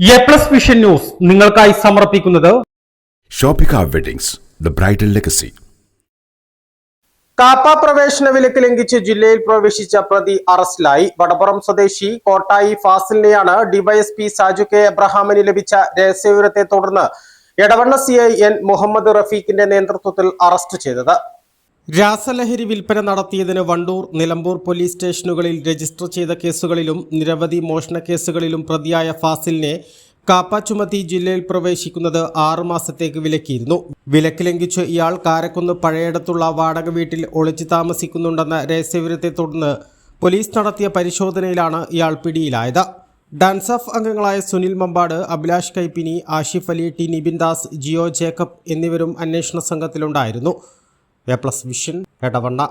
A plus vision news നിങ്ങൾക്കായി സമർപ്പിക്കുന്നത് Shoppika weddings the bridal legacy KAAPA പ്രവേശന വിലക്ക് ലംഘിച്ച് ജില്ലയിൽ പ്രവേശിച്ച പ്രതി അറസ്റ്റിലായി. വടപ്പുറം സ്വദേശി കോട്ടായി ഫാസിലിനെയാണ് ഡിവൈഎസ്പി സാജു കെ എബ്രഹാമിന് ലഭിച്ച രഹസ്യവിവരത്തെ തുടർന്ന് Edavanna C I N Muhammad റഫീഖിന്റെ നേതൃത്വത്തിൽ അറസ്റ്റ് ചെയ്തത്. രാസലഹരി വിൽപ്പന നടത്തിയതിന് വണ്ടൂർ നിലമ്പൂർ പോലീസ് സ്റ്റേഷനുകളിൽ രജിസ്റ്റർ ചെയ്ത കേസുകളിലും നിരവധി മോഷണ കേസുകളിലും പ്രതിയായ ഫാസിലിനെ കാപ്പ ചുമത്തി ജില്ലയിൽ പ്രവേശിക്കുന്നത് ആറു മാസത്തേക്ക് വിലക്കിയിരുന്നു. വിലക്ക് ലംഘിച്ച് ഇയാൾ കാരക്കുന്ന് പഴയടത്തുള്ള വാടക വീട്ടിൽ ഒളിച്ചു താമസിക്കുന്നുണ്ടെന്ന രഹസ്യവിവരത്തെ തുടർന്ന് പോലീസ് നടത്തിയ പരിശോധനയിലാണ് ഇയാൾ പിടിയിലായത്. ഡാൻസഫ് അംഗങ്ങളായ സുനിൽ മമ്പാട് അഭിലാഷ് കൈപ്പിനി ആഷിഫ് അലി ടി നിബിൻ ദാസ് ജിയോ ജേക്കബ് എന്നിവരും അന്വേഷണ സംഘത്തിലുണ്ടായിരുന്നു. A plus vision Edavanna.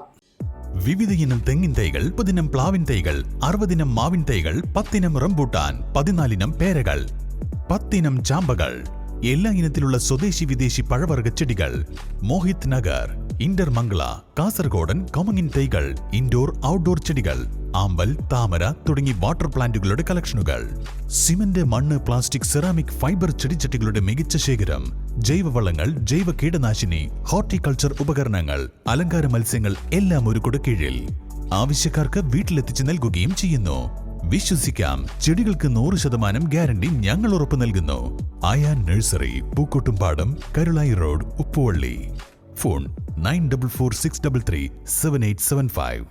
വിവിധയിനം തെങ്ങിൻ തൈകൾ മുപ്പതിനം പ്ലാവിൻ തൈകൾ അറുപതിനം മാവിൻ തൈകൾ പത്തിനം റംബൂട്ടാൻ പതിനാലിനം പേരകൾ പത്തിനം ചാമ്പകൾ എല്ലാ ഇനത്തിലുള്ള സ്വദേശി വിദേശി പഴവർഗ ചെടികൾ. മോഹിത് നഗർ ഇന്റർമംഗ്ല കാസർഗോഡൻ കമങ്ങിൻ തൈകൾ ഇൻഡോർ ഔട്ട്ഡോർ ചെടികൾ ആമ്പൽ താമര തുടങ്ങി വാട്ടർ പ്ലാന്റുകളുടെ കളക്ഷനുകൾ. സിമന്റ് മണ്ണ് പ്ലാസ്റ്റിക് സെറാമിക് ഫൈബർ ചെടിച്ചട്ടികളുടെ മികച്ച ശേഖരം ജൈവവളങ്ങൾ ജൈവ കീടനാശിനി ഹോർട്ടിക്കൾച്ചർ ഉപകരണങ്ങൾ അലങ്കാര മത്സ്യങ്ങൾ എല്ലാം ഒരു കുടക്കീഴിൽ ആവശ്യക്കാർക്ക് വീട്ടിലെത്തിച്ച് നൽകുകയും ചെയ്യുന്നു. വിശ്വസിക്കാം ചെടികൾക്ക് നൂറ് ശതമാനം ഗ്യാരണ്ടി ഞങ്ങൾ ഉറപ്പു നൽകുന്നു. Ayan nursery Pookkottumpadam Karulai road Uppuvally. Phone nine double four six double three seven eight seven five.